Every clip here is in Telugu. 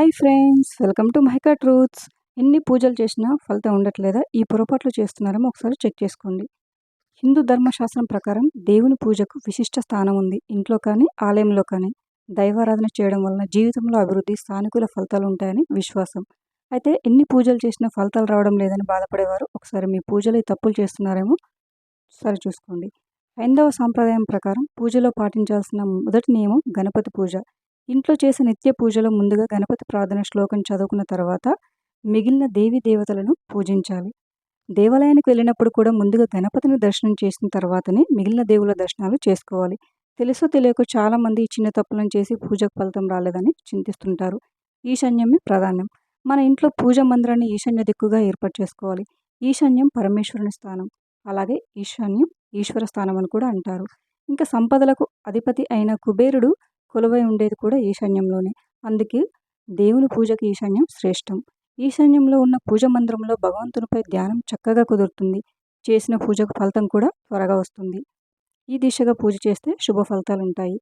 Hi friends welcome to Mahika truths. ఎన్ని పూజలు చేసినా ఫలితం ఉండట్లేదా? ఈ పొరపాట్లు చేస్తున్నారేమో ఒకసారి చెక్ చేసుకోండి. హిందూ ధర్మశాస్త్రం ప్రకారం దేవుని పూజకు విశిష్ట స్థానం ఉంది. ఇంట్లో కానీ ఆలయంలో కానీ దైవారాధన చేయడం వలన జీవితంలో అభివృద్ధి సానుకూల ఫలితాలు ఉంటాయని విశ్వాసం. అయితే ఎన్ని పూజలు చేసినా ఫలితాలు రావడం లేదని బాధపడేవారు? ఒకసారి మీ పూజలు తప్పులు చేస్తున్నారేమో సరి చూసుకోండి. హైందవ సాంప్రదాయం ప్రకారం పూజలో పాటించాల్సిన మొదటి నియమం గణపతి పూజ. ఇంట్లో చేసే నిత్య పూజలో ముందుగా గణపతి ప్రార్థన శ్లోకం చదువుకున్న తర్వాత మిగిలిన దేవి దేవతలను పూజించాలి. దేవాలయానికి వెళ్ళినప్పుడు కూడా ముందుగా గణపతిని దర్శనం చేసిన తర్వాతనే మిగిలిన దేవుల దర్శనాలు చేసుకోవాలి. తెలుసో తెలియక చాలామంది చిన్న తప్పులను చేసి పూజకు ఫలితం రాలేదని చింతిస్తుంటారు. ఈశాన్యమే ప్రధానం మన ఇంట్లో పూజ మందిరాన్ని ఈశాన్య దిక్కుగా ఏర్పాటు చేసుకోవాలి. ఈశాన్యం పరమేశ్వరుని స్థానం. అలాగే ఈశాన్యం ఈశ్వర స్థానం అని కూడా అంటారు. ఇంకా సంపదలకు అధిపతి అయిన కుబేరుడు కొలువై ఉండేది కూడా ఈశాన్యంలోనే. అందుకే దేవుని పూజకి ఈశాన్యం శ్రేష్టం. ఈశాన్యంలో ఉన్న పూజ మందిరంలో భగవంతునిపై ధ్యానం చక్కగా కుదురుతుంది. చేసిన పూజకు ఫలితం కూడా త్వరగా వస్తుంది. ఈ దిశగా పూజ చేస్తే శుభ ఫలితాలు ఉంటాయి.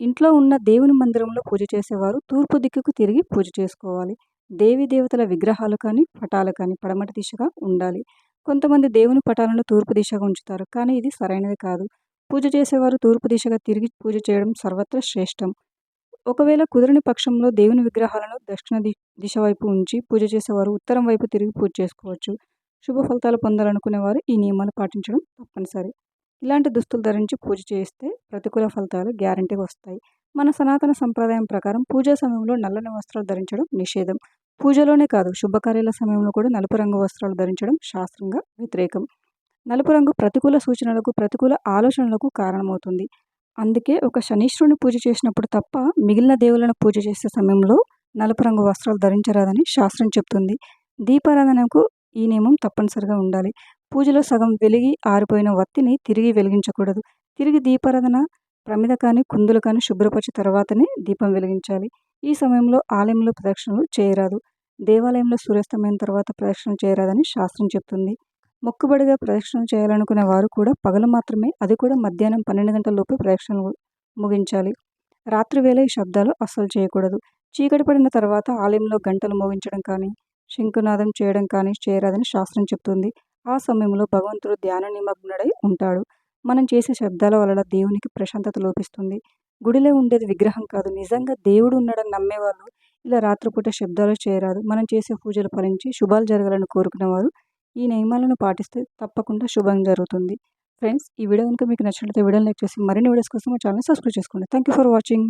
ఇంట్లో ఉన్న దేవుని మందిరంలో పూజ చేసేవారు తూర్పు దిక్కుకు తిరిగి పూజ చేసుకోవాలి. దేవి దేవతల విగ్రహాలు కానీ పటాలు కానీ పడమటి దిశగా ఉండాలి. కొంతమంది దేవుని పటాలను తూర్పు దిశగా ఉంచుతారు. కానీ ఇది సరైనది కాదు. పూజ చేసేవారు తూర్పు దిశగా తిరిగి పూజ చేయడం సర్వత్ర శ్రేష్టం. ఒకవేళ కుదరని పక్షంలో దేవుని విగ్రహాలను దక్షిణ దిశ వైపు ఉంచి పూజ చేసేవారు ఉత్తరం వైపు తిరిగి పూజ చేసుకోవచ్చు. శుభ ఫలితాలు పొందాలనుకునేవారు ఈ నియమాలు పాటించడం తప్పనిసరి. ఇలాంటి దుస్తులు ధరించి పూజ చేస్తే ప్రతికూల ఫలితాలు గ్యారంటీగా వస్తాయి. మన సనాతన సంప్రదాయం ప్రకారం పూజా సమయంలో నల్లని వస్త్రాలు ధరించడం నిషేధం. పూజలోనే కాదు శుభకార్యాల సమయంలో కూడా నలుపు రంగు వస్త్రాలు ధరించడం శాస్త్రంగా వ్యతిరేకం. నలుపు రంగు ప్రతికూల సూచనలకు ప్రతికూల ఆలోచనలకు కారణమవుతుంది. అందుకే ఒక శనీశ్వరుని పూజ చేసినప్పుడు తప్ప మిగిలిన దేవులను పూజ చేసే సమయంలో నలుపు రంగు వస్త్రాలు ధరించరాదని శాస్త్రం చెప్తుంది. దీపారాధనకు ఈ నియమం తప్పనిసరిగా ఉండాలి. పూజలో సగం వెలిగి ఆరిపోయిన వత్తిని తిరిగి వెలిగించకూడదు. తిరిగి దీపారాధన ప్రమిద కానీ కుందులు కానీ శుభ్రపరిచిన తర్వాతనే దీపం వెలిగించాలి. ఈ సమయంలో ఆలయంలో ప్రదక్షిణలు చేయరాదు. దేవాలయంలో సూర్యాస్తమైన తర్వాత ప్రదక్షిణ చేయరాదని శాస్త్రం చెప్తుంది. మొక్కుబడిగా ప్రదక్షిణలు చేయాలనుకునే వారు కూడా పగలు మాత్రమే అది కూడా మధ్యాహ్నం పన్నెండు గంటల లోపు ప్రదక్షిణలు ముగించాలి. రాత్రి వేళ ఈ శబ్దాలు అస్సలు చేయకూడదు. చీకటి పడిన తర్వాత ఆలయంలో గంటలు మోగించడం కానీ శంకునాదం చేయడం కానీ చేయరాదని శాస్త్రం చెప్తుంది. ఆ సమయంలో భగవంతుడు ధ్యాన నిమగ్నుడై ఉంటాడు. మనం చేసే శబ్దాల వలన దేవునికి ప్రశాంతత లోపిస్తుంది. గుడిలో ఉండేది విగ్రహం కాదు. నిజంగా దేవుడు ఉన్నాడని నమ్మేవాళ్ళు ఇలా రాత్రిపూట శబ్దాలు చేయరాదు. మనం చేసే పూజలు ఫలించి శుభాలు జరగాలని కోరుకునేవారు ఈ నియమాలను పాటిస్తే తప్పకుండా శుభం జరుగుతుంది. ఫ్రెండ్స్ ఈ వీడియో కనుక మీకు నచ్చినట్లయితే వీడియోని లైక్ చేసి మరిన్ని వీడియోస్ కోసం మా ఛానల్ సబ్స్క్రైబ్ చేసుకోండి. Thank you for watching.